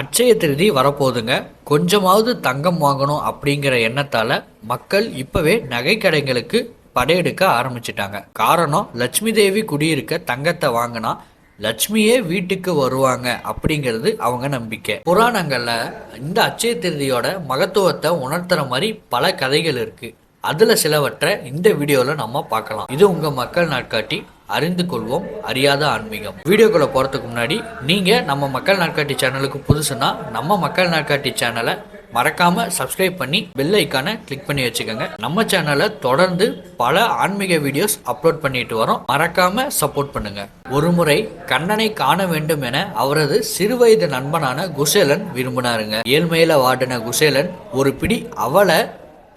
அட்சய திருதி வரப்போகுதுங்க. கொஞ்சமாவது தங்கம் வாங்கணும் அப்படிங்கிற எண்ணத்தால மக்கள் இப்பவே நகை கடைகளுக்கு படையெடுக்க ஆரம்பிச்சிட்டாங்க. காரணம் லட்சுமி தேவி குடியிருக்க தங்கத்தை வாங்கினா லட்சுமியே வீட்டுக்கு வருவாங்க அப்படிங்கிறது அவங்க நம்பிக்கை. புராணங்கள்ல இந்த அட்சய திருதியோட மகத்துவத்தை உணர்த்துற மாதிரி பல கதைகள் இருக்கு. அதுல சிலவற்றை இந்த வீடியோல நம்ம பார்க்கலாம். இது உங்க மக்கள் நாட்காட்டி. அறிந்து கொள்வோம் அறியாத ஆன்மீகம். வீடியோக்குள்ள போகிறதுக்கு முன்னாடி நீங்கள் நம்ம மக்கள் நாட்காட்டி சேனலுக்கு புதுசுன்னா நம்ம மக்கள் நாட்காட்டி சேனலை மறக்காம சப்ஸ்கிரைப் பண்ணி பெல் ஐக்கானை கிளிக் பண்ணி வச்சுக்கோங்க. நம்ம சேனலை தொடர்ந்து பல ஆன்மீக வீடியோஸ் அப்லோட் பண்ணிட்டு வரோம். மறக்காம சப்போர்ட் பண்ணுங்க. ஒருமுறை கண்ணனை காண வேண்டும் என அவரது சிறுவயது நண்பனான குசேலன் விரும்பினாருங்க. ஏழ்மையில வாடின குசேலன் ஒரு பிடி அவளை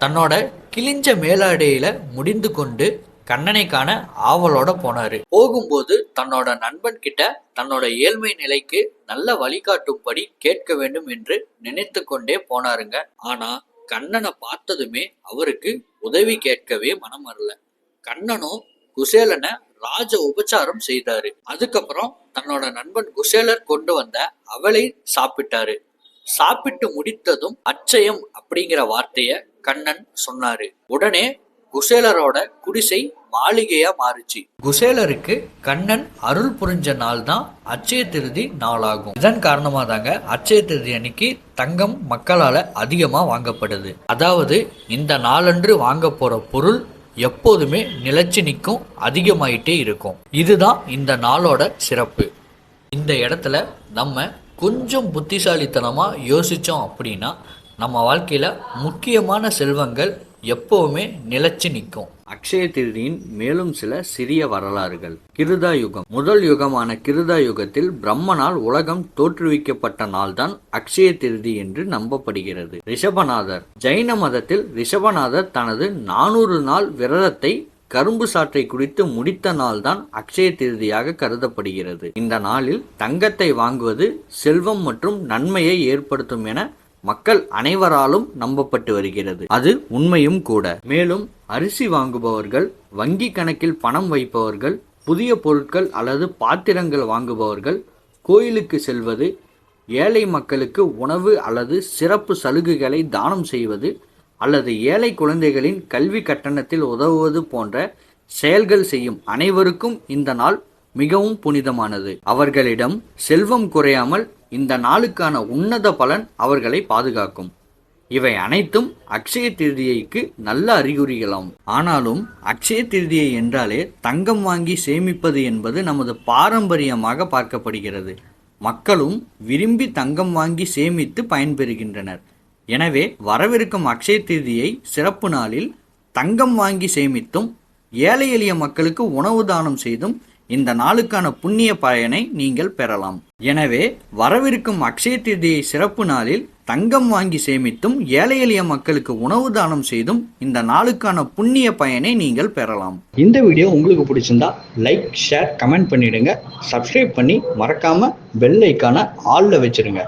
தன்னோட கிழிஞ்ச மேலாடையில முடிந்து கொண்டு கண்ணனை காண ஆவலோட போனாரு. போகும்போது தன்னோட நண்பன் கிட்ட தன்னோட ஏழ்மை நிலைக்கு நல்ல வழிகாட்டும்படி கேட்க வேண்டும் என்று நினைத்து கொண்டே போனாருங்க. ஆனா கண்ணனை பார்த்ததுமே அவருக்கு உதவி கேட்கவே மனம் வரல. கண்ணனும் குசேலனை ராஜ உபச்சாரம் செய்தாரு. அதுக்கப்புறம் தன்னோட நண்பன் குசேலர் கொண்டு வந்த அவளை சாப்பிட்டாரு. சாப்பிட்டு முடித்ததும் அச்சயம் அப்படிங்கிற வார்த்தைய கண்ணன் சொன்னாரு. உடனே குசேலரோட குடிசை மாளிகையா மாறுச்சு. குசேலருக்கு கண்ணன் அருள் புரிஞ்ச நாள் தான் அச்சய திருதி நாளாகும். இதன் காரணமா தாங்க அச்சய திருதி அன்னைக்கு தங்கம் மக்களால அதிகமா வாங்கப்படுது. அதாவது இந்த நாளன்று வாங்க போற பொருள் எப்போதுமே நிலச்சி நிற்கும் அதிகமாயிட்டே இருக்கும். இதுதான் இந்த நாளோட சிறப்பு. இந்த இடத்துல நம்ம கொஞ்சம் புத்திசாலித்தனமாக யோசித்தோம் அப்படின்னா நம்ம வாழ்க்கையில் முக்கியமான செல்வங்கள் எப்போவுமே நிலைச்சு நிற்கும். அக்ஷய திருதியின் மேலும் சில சிறிய வரலாறுகள். கிருதா யுகம். முதல் யுகமான கிருதா யுகத்தில் பிரம்மனால் உலகம் தோற்றுவிக்கப்பட்ட நாள்தான் அக்ஷய திருதி என்று நம்பப்படுகிறது. ரிஷபநாதர். ஜைன மதத்தில் ரிஷபநாதர் தனது நானூறு நாள் விரதத்தை கரும்பு சாற்றை குடித்து முடித்த நாள்தான் அக்ஷய திருதியாக கருதப்படுகிறது. இந்த நாளில் தங்கத்தை வாங்குவது செல்வம் மற்றும் நன்மையை ஏற்படுத்தும் என மக்கள் அனைவராலும் நம்பப்பட்டு வருகிறது. அது உண்மையும் கூட. மேலும் அரிசி வாங்குபவர்கள் வங்கி கணக்கில் பணம் வைப்பவர்கள் புதிய பொருட்கள் அல்லது பாத்திரங்கள் வாங்குபவர்கள் கோயிலுக்கு செல்வது ஏழை மக்களுக்கு உணவு அல்லது சிறப்பு சலுகைகளை தானம் செய்வது அல்லது ஏழை குழந்தைகளின் கல்வி கட்டணத்தில் உதவுவது போன்ற செயல்கள் செய்யும் அனைவருக்கும் இந்த நாள் மிகவும் புனிதமானது. அவர்களிடம் செல்வம் குறையாமல் இந்த நாளுக்கான உன்னத பலன் அவர்களை பாதுகாக்கும். இவை அனைத்தும் அக்ஷய திருதியைக்கு நல்ல அறிகுறிகளாம். ஆனாலும் அக்ஷய திருதியை என்றாலே தங்கம் வாங்கி சேமிப்பது என்பது நமது பாரம்பரியமாக பார்க்கப்படுகிறது. மக்களும் விரும்பி தங்கம் வாங்கி சேமித்து பயன்பெறுகின்றனர். எனவே வரவிருக்கும் அக்ஷய திருதியை சிறப்பு நாளில் தங்கம் வாங்கி சேமித்தும் ஏழை எளிய மக்களுக்கு உணவு தானம் செய்தும் இந்த நாளுக்கான புண்ணிய பயனை நீங்கள் பெறலாம். எனவே வரவிருக்கும் அக்ஷய திதியை சிறப்பு நாளில் தங்கம் வாங்கி சேமித்தும் ஏழை எளிய மக்களுக்கு உணவு தானம் செய்தும் இந்த நாளுக்கான புண்ணிய பயனை நீங்கள் பெறலாம். இந்த வீடியோ உங்களுக்கு பிடிச்சிருந்தா லைக் ஷேர் கமெண்ட் பண்ணிடுங்க. சப்ஸ்கிரைப் பண்ணி மறக்காம பெல் ஐக்கான ஆல்ல வச்சிருங்க.